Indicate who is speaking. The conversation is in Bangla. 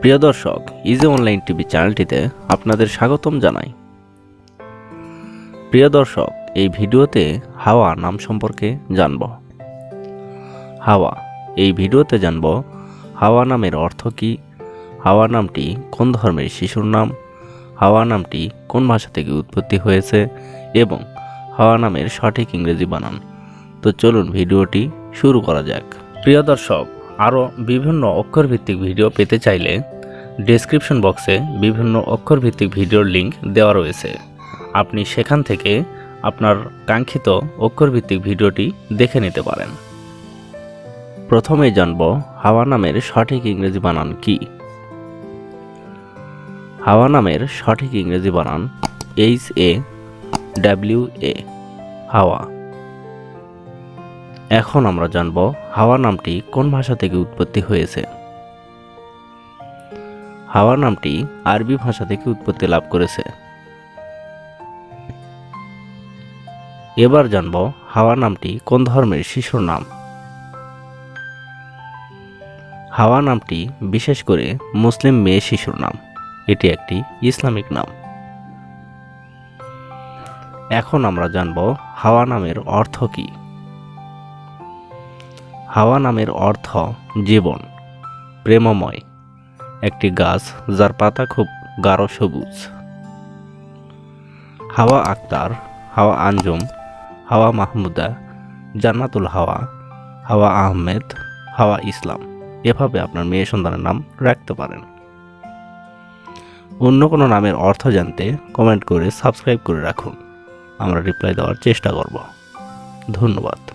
Speaker 1: প্রিয় দর্শক ইজি অনলাইন টিভি চ্যানেলটিতে আপনাদের স্বাগতম জানাই। প্রিয় দর্শক, এই ভিডিওতে হাওয়া নাম সম্পর্কে জানব। হাওয়া, এই ভিডিওতে জানব হাওয়া নামের অর্থ কী, হাওয়া নামটি কোন ধর্মের শিশুর নাম, হাওয়া নামটি কোন ভাষা থেকে উৎপত্তি হয়েছে এবং হাওয়া নামের সঠিক ইংরেজি বানান। তো চলুন ভিডিওটি শুরু করা যাক। প্রিয় দর্শক আরও বিভিন্ন অক্ষরভিত্তিক ভিডিও পেতে চাইলে ডেসক্রিপশন বক্সে বিভিন্ন অক্ষরভিত্তিক ভিডিওর লিঙ্ক দেওয়া রয়েছে। আপনি সেখান থেকে আপনার কাঙ্ক্ষিত অক্ষরভিত্তিক ভিডিওটি দেখে নিতে পারেন। প্রথমে জানব হাওয়া নামের সঠিক ইংরেজি বানান কি। হাওয়া নামের সঠিক ইংরেজি বানান এইচ এ ডাব্লিউ এ হাওয়া। এখন আমরা জানব হাওয়া নামটি কোন ভাষা থেকে উৎপত্তি হয়েছে। হাওয়া নামটি আরবি ভাষা থেকে উৎপত্তি লাভ করেছে। এবার জানব হাওয়া নামটি কোন ধর্মের শিশুর নাম। হাওয়া নামটি বিশেষ করে মুসলিম মেয়ে শিশুর নাম। এটি একটি ইসলামিক নাম। এখন আমরা জানব হাওয়া নামের অর্থ কী। হাওয়া নামের অর্থ জীবন, প্রেমময়, একটি গাছ যার পাতা খুব গাঢ় সবুজ। হাওয়া আক্তার, হাওয়া আঞ্জুম, হাওয়া মাহমুদা, জান্নাতুল হাওয়া হাওয়া আহমেদ, হাওয়া ইসলাম, এভাবে আপনার মেয়ে সন্তানের নাম রাখতে পারেন। অন্য কোনো নামের অর্থ জানতে কমেন্ট করে সাবস্ক্রাইব করে রাখুন। আমরা রিপ্লাই দেওয়ার চেষ্টা করব। ধন্যবাদ।